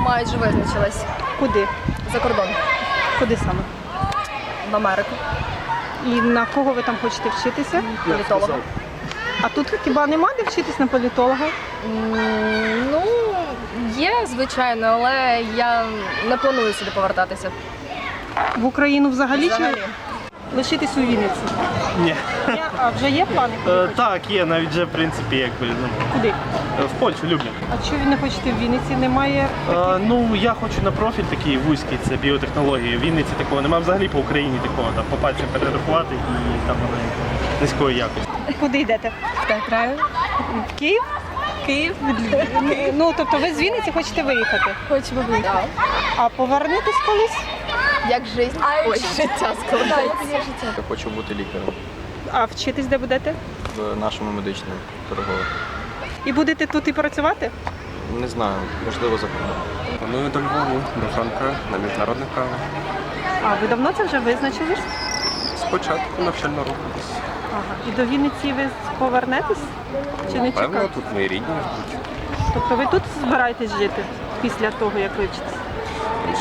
Майже визначилась Куди? за кордон Куди саме? в Америку. І на кого ви там хочете вчитися? Політолога. А тут хіба нема де вчитись на політолога? М, Ну, є, звичайно, але я не планую сюди повертатися. В Україну взагалі, Взагалі. Лишитись у Вінниці? Ні. Ні, А вже є плани? куди Е, хочете? Так, є, навіть вже, в принципі, якби ну, Куди? е, в Польщу люблю. А чого ви не хочете в Вінниці? Немає Е, Ну, я хочу на профіль такий вузький, це біотехнології. В Вінниці такого немає взагалі по Україні такого, там по пальцям перерахувати і там низької якості. куди йдете? В краю. В Київ? Київ. Ну тобто ви з Вінниці хочете виїхати, Хочемо вийти. а повернетесь колись? Як життя. Ой, життя складається. Я хочу бути лікарем А вчитись де будете? в нашому медичному торгові. І будете тут і працювати? Не знаю, можливо, за кордоном. Планую до Львову, до Франка на міжнародне право. А ви давно це вже визначились? Спочатку навчально рухатись. Ага. І до Вінниці ви повернетесь? Чи не Певно, чекаєте? тут мої рідні ждуть. Тобто ви тут збираєтесь жити після того, як вивчитесь?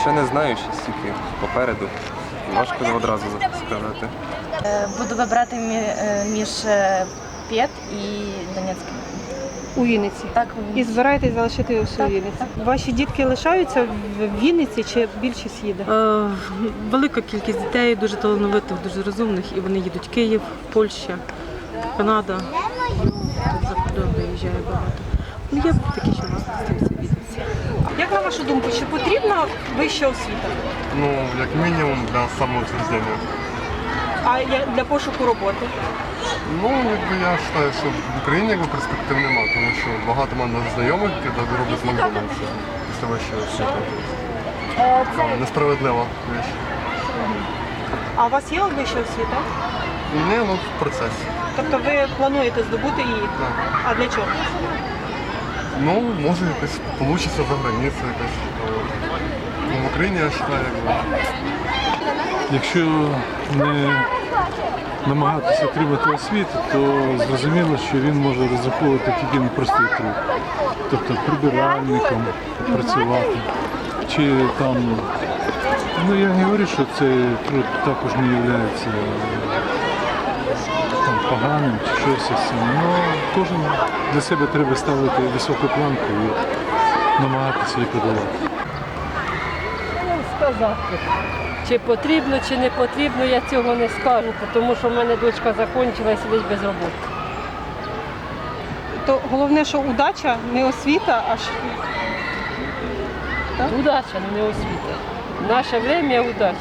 Ще не знаю, ще стільки попереду. Важко одразу сказати. Буду вибирати мі- е, між е, Пєт і Донецьким. У Вінниці. Так, І збираєтесь залишитися у Вінниці. Ваші дітки лишаються в Вінниці чи більшість їде? Е, Велика кількість дітей, дуже талановитих, дуже розумних, і вони їдуть в Київ, Польща, Канада. Тут за кордон виїжджає багато. Ну, є такі, що стаються в Вінниці. Як на вашу думку, чи потрібна вища освіта? Ну, як мінімум для самоутверждення. А я- для пошуку роботи? Ну, якби я вважаю, що в Україні якби перспектив нема, тому що багато в мене знайомих, які навіть роблять Макдональдс після вищої освіти. Там Несправедлива річ. А у вас є вища освіта? Ні, ну в процесі. Тобто ви плануєте здобути її? Так. А для чого? Ну, може якось вийде за границею якось. от. Ну, в Україні я вважаю, якби. Якщо не намагатися отримати освіту, то зрозуміло, що він може розраховувати тільки на простий труд. Тобто прибиральником працювати. Чи там, ну я не говорю, що цей труд також не є там, поганим чи щось із цим. Ну, кожен для себе треба ставити високу планку і намагатися її подолати. сказати Чи потрібно, чи не потрібно, я цього не скажу, тому що в мене дочка закінчила і сидить без роботи. То головне, що удача не освіта, а ж Удача, не освіта. Наше время удача.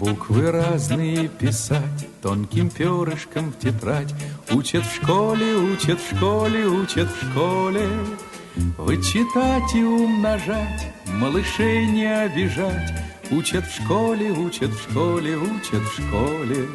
Буквы разные писать тонким перышком в тетрадь Учат в школе, учат в школе, учат в школе Вычитать и умножать, малышей не обижать. Учат в школе, учат в школе, учат в школе